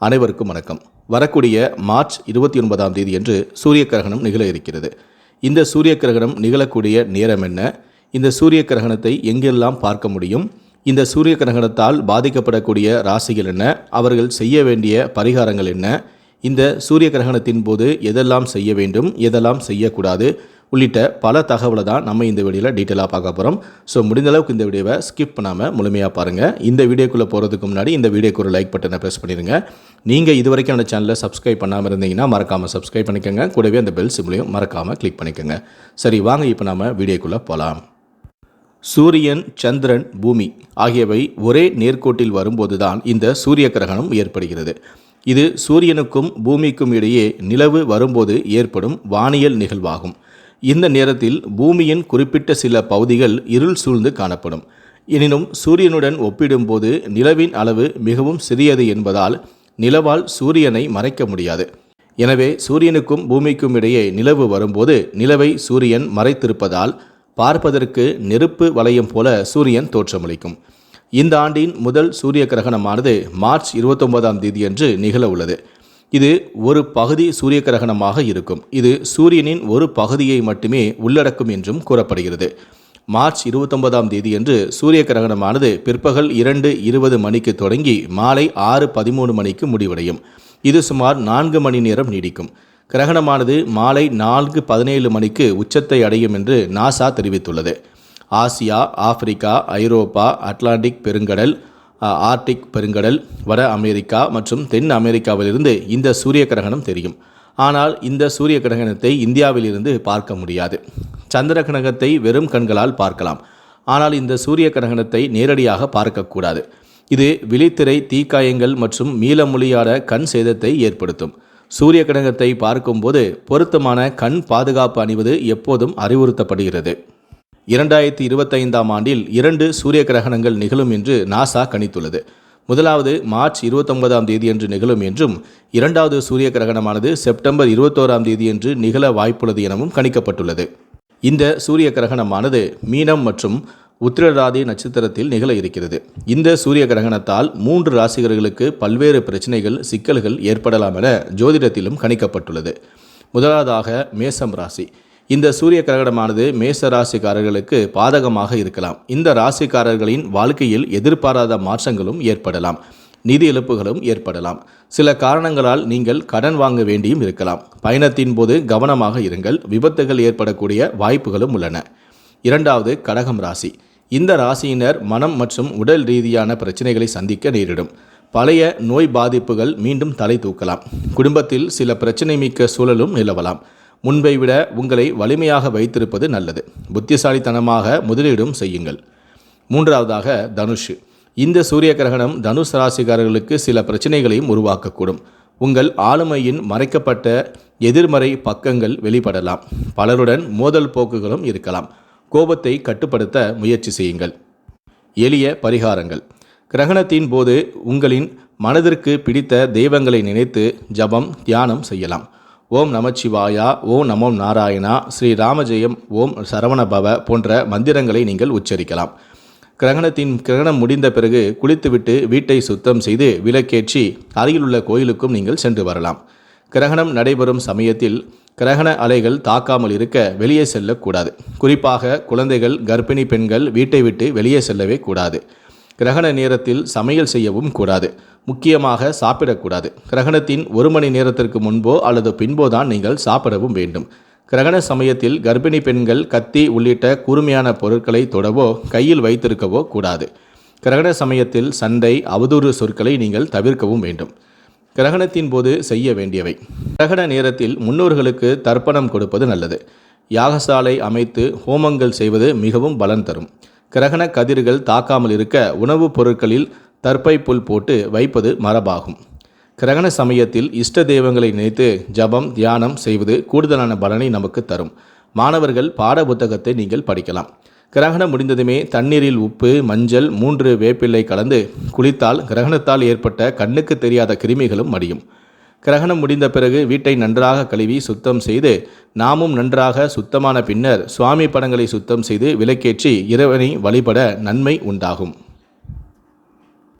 அனைவருக்கும் வணக்கம். வரக்கூடிய மார்ச் இருபத்தி ஒன்பதாம் தேதி என்று சூரிய கிரகணம் நிகழ இருக்கிறது இந்த சூரிய கிரகணம் நிகழக்கூடிய நேரம் என்ன? இந்த சூரிய கிரகணத்தை எங்கெல்லாம் பார்க்க முடியும்? இந்த சூரிய கிரகணத்தால் பாதிக்கப்படக்கூடிய ராசிகள் என்ன? அவர்கள் செய்ய வேண்டிய பரிகாரங்கள் என்ன? இந்த சூரிய கிரகணத்தின் போது எதெல்லாம் செய்ய வேண்டும் எதெல்லாம் செய்யக்கூடாது உள்ளிட்ட பல தகவலை தான் நம்ம இந்த வீடியோவில் டீட்டெயிலாக பார்க்க போகிறோம் ஸோ முடிந்த அளவுக்கு இந்த வீடியோவை ஸ்கிப் பண்ணாமல் முழுமையாக பாருங்கள் இந்த வீடியோக்குள்ளே போகிறதுக்கு முன்னாடி இந்த வீடியோக்கு ஒரு லைக் பட்டனை ப்ரெஸ் பண்ணிடுங்க நீங்கள் இது வரைக்கும் அந்த சேனலை சப்ஸ்கிரைப் பண்ணாமல் இருந்தீங்கன்னா மறக்காமல் சப்ஸ்கிரைப் பண்ணிக்கோங்க. கூடவே அந்த பெல் சிம்லையும் மறக்காமல் கிளிக் பண்ணிக்கோங்க. சரி வாங்க இப்போ நம்ம வீடியோக்குள்ளே போகலாம் சூரியன் சந்திரன் பூமி ஆகியவை ஒரே நேர்கோட்டில் வரும்போது தான் இந்த சூரிய கிரகணம் ஏற்படுகிறது. இது சூரியனுக்கும் பூமிக்கும் இடையே நிலவு வரும்போது ஏற்படும் வானியல் நிகழ்வாகும். இந்த நேரத்தில் பூமியின் குறிப்பிட்ட சில பகுதிகள் இருள் சூழ்ந்து காணப்படும். எனினும் சூரியனுடன் ஒப்பிடும்போது நிலவின் அளவு மிகவும் சிறியது என்பதால் நிலவால் சூரியனை மறைக்க முடியாது. எனவே சூரியனுக்கும் பூமிக்கும் இடையே நிலவு வரும்போது நிலவை சூரியன் மறைத்திருப்பதால் பார்ப்பதற்கு நெருப்பு வளையம் போல சூரியன் தோற்றமளிக்கும். இந்த ஆண்டின் முதல் சூரிய கிரகணமானது மார்ச் இருபத்தொன்பதாம் தேதியன்று நிகழ உள்ளது இது ஒரு பகுதி சூரிய கிரகணமாக இருக்கும். இது சூரியனின் ஒரு பகுதியை மட்டுமே உள்ளடக்கும் என்றும் கூறப்படுகிறது. மார்ச் இருபத்தொன்பதாம் தேதியன்று சூரிய கிரகணமானது பிற்பகல் இரண்டு இருபது மணிக்கு தொடங்கி மாலை ஆறு பதிமூணு மணிக்கு முடிவடையும். இது சுமார் நான்கு மணி நேரம் நீடிக்கும். கிரகணமானது மாலை நான்கு பதினேழு மணிக்கு உச்சத்தை அடையும் என்று நாசா தெரிவித்துள்ளது. ஆசியா ஆப்பிரிக்கா ஐரோப்பா அட்லாண்டிக் பெருங்கடல் ஆர்டிக் பெருங்கடல் வட அமெரிக்கா மற்றும் தென் அமெரிக்காவிலிருந்து இந்த சூரிய கிரகணம் தெரியும். ஆனால் இந்த சூரிய கிரகணத்தை இந்தியாவிலிருந்து பார்க்க முடியாது. சந்திர கிரகணத்தை வெறும் கண்களால் பார்க்கலாம். ஆனால் இந்த சூரிய கிரகணத்தை நேரடியாக பார்க்கக்கூடாது இது விழித்திரை தீக்காயங்கள் மற்றும் மீளமொழியாட கண் சேதத்தை ஏற்படுத்தும். சூரிய கிரகணத்தை பார்க்கும்போது பொருத்தமான கண் பாதுகாப்பு அணிவது எப்போதும் அறிவுறுத்தப்படுகிறது. இரண்டாயிரத்தி இருபத்தைந்தாம் ஆண்டில் இரண்டு சூரிய கிரகணங்கள் நிகழும் என்று நாசா கணித்துள்ளது. முதலாவது மார்ச் இருபத்தொன்பதாம் தேதியன்று நிகழும் என்றும் இரண்டாவது சூரிய கிரகணமானது செப்டம்பர் இருபத்தோராம் தேதியன்று நிகழ வாய்ப்புள்ளது எனவும் கணிக்கப்பட்டுள்ளது. இந்த சூரிய கிரகணமானது மீனம் மற்றும் உத்திரராதி நட்சத்திரத்தில் நிகழ இருக்கிறது. இந்த சூரிய கிரகணத்தால் மூன்று ராசிகர்களுக்கு பல்வேறு பிரச்சனைகள் சிக்கல்கள் ஏற்படலாம் என ஜோதிடத்திலும் கணிக்கப்பட்டுள்ளது. முதலாவதாக மேசம் ராசி. இந்த சூரிய கிரகணமானது மேச ராசிக்காரர்களுக்கு பாதகமாக இருக்கலாம். இந்த ராசிக்காரர்களின் வாழ்க்கையில் எதிர்பாராத மாற்றங்களும் ஏற்படலாம். நிதி இழப்புகளும் ஏற்படலாம். சில காரணங்களால் நீங்கள் கடன் வாங்க வேண்டியும் இருக்கலாம். பயணத்தின் போது கவனமாக இருங்கள். விபத்துகள் ஏற்படக்கூடிய வாய்ப்புகளும் உள்ளன. இரண்டாவது கடகம் ராசி. இந்த ராசியினர் மனம் மற்றும் உடல் ரீதியான பிரச்சனைகளை சந்திக்க நேரிடும். பழைய நோய் பாதிப்புகள் மீண்டும் தலை தூக்கலாம். குடும்பத்தில் சில பிரச்சனை மிக்க சூழலும் நிலவலாம். முன்பை விட உங்களை வலிமையாக வைத்திருப்பது நல்லது. புத்திசாலித்தனமாக முதலீடும் செய்யுங்கள். மூன்றாவதாக தனுஷ். இந்த சூரிய கிரகணம் தனுஷ் ராசிக்காரர்களுக்கு சில பிரச்சனைகளையும் உருவாக்கக்கூடும். உங்கள் ஆளுமையின் மறைக்கப்பட்ட எதிர்மறை பக்கங்கள் வெளிப்படலாம். பலருடன் மோதல் போக்குகளும் இருக்கலாம். கோபத்தை கட்டுப்படுத்த முயற்சி செய்யுங்கள். எளிய பரிகாரங்கள். கிரகணத்தின் போது உங்களின் மனதிற்கு பிடித்த தெய்வங்களை நினைத்து ஜபம் தியானம் செய்யலாம். ஓம் நமச்சிவாயா ஓம் நமோ நாராயணா ஸ்ரீ ராமஜெயம் ஓம் சரவணபவ போன்ற மந்திரங்களை நீங்கள் உச்சரிக்கலாம். கிரகணத்தின் கிரகணம் முடிந்த பிறகு குளித்துவிட்டு வீட்டை சுத்தம் செய்து விளக்கேற்றி அருகிலுள்ள கோயிலுக்கும் நீங்கள் சென்று வரலாம். கிரகணம் நடைபெறும் சமயத்தில் கிரகண அலைகள் தாக்காமல் இருக்க வெளியே செல்லக்கூடாது. குறிப்பாக குழந்தைகள் கர்ப்பிணி பெண்கள் வீட்டை விட்டு வெளியே செல்லவே கூடாது. கிரகண நேரத்தில் சமையல் செய்யவும் கூடாது. முக்கியமாக சாப்பிடக்கூடாது. கிரகணத்தின் ஒரு மணி நேரத்திற்கு முன்போ அல்லது பின்போ தான் நீங்கள் சாப்பிடவும் வேண்டும். கிரகண சமயத்தில் கர்ப்பிணி பெண்கள் கத்தி உள்ளிட்ட கூர்மையான பொருட்களை தொடவோ கையில் வைத்திருக்கவோ கூடாது. கிரகண சமயத்தில் சண்டை அவதூறு சொற்களை நீங்கள் தவிர்க்கவும் வேண்டும். கிரகணத்தின் போது செய்ய வேண்டியவை. கிரகண நேரத்தில் முன்னோர்களுக்கு தர்ப்பணம் கொடுப்பது நல்லது. யாகசாலை அமைத்து ஹோமங்கள் செய்வது மிகவும் பலன் தரும். கிரகண கதிர்கள் தாக்காமல் இருக்க உணவுப் பொருட்களில் தற்பை புல் போட்டு வைப்பது மரபாகும். கிரகண சமயத்தில் இஷ்ட தெய்வங்களை நினைத்து ஜபம் தியானம் செய்வது கூடுதலான பலனை நமக்கு தரும். மாணவர்கள் பாட புத்தகத்தை நீங்கள் படிக்கலாம். கிரகணம் முடிந்ததுமே தண்ணீரில் உப்பு மஞ்சள் மூன்று வேப்பிள்ளை கலந்து குளித்தால் கிரகணத்தால் ஏற்பட்ட கண்ணுக்கு தெரியாத கிருமிகளும் மடியும். கிரகணம் முடிந்த பிறகு வீட்டை நன்றாக கழுவி சுத்தம் செய்து நாமும் நன்றாக சுத்தமான பின்னர் சுவாமி படங்களை சுத்தம் செய்து விளக்கேற்றி இறைவனை வழிபட நன்மை உண்டாகும்.